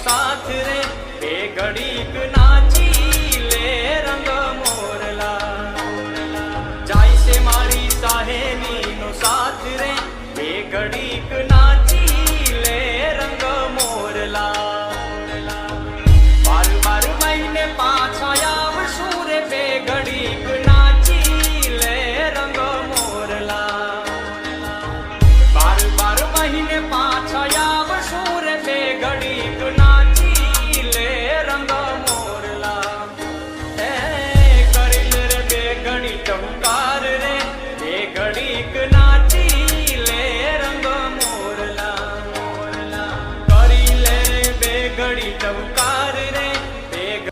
સાથ રે બે ઘડીક નાચી લે રંગ મોરલા જાય છે મારી સાહેબી નો સાથ રે બે ઘડી ચમકાર રે, એ ઘડીક નાચી લે રંગ મોરલા મોરલા. કરી લે બે ઘડી ચમકાર રે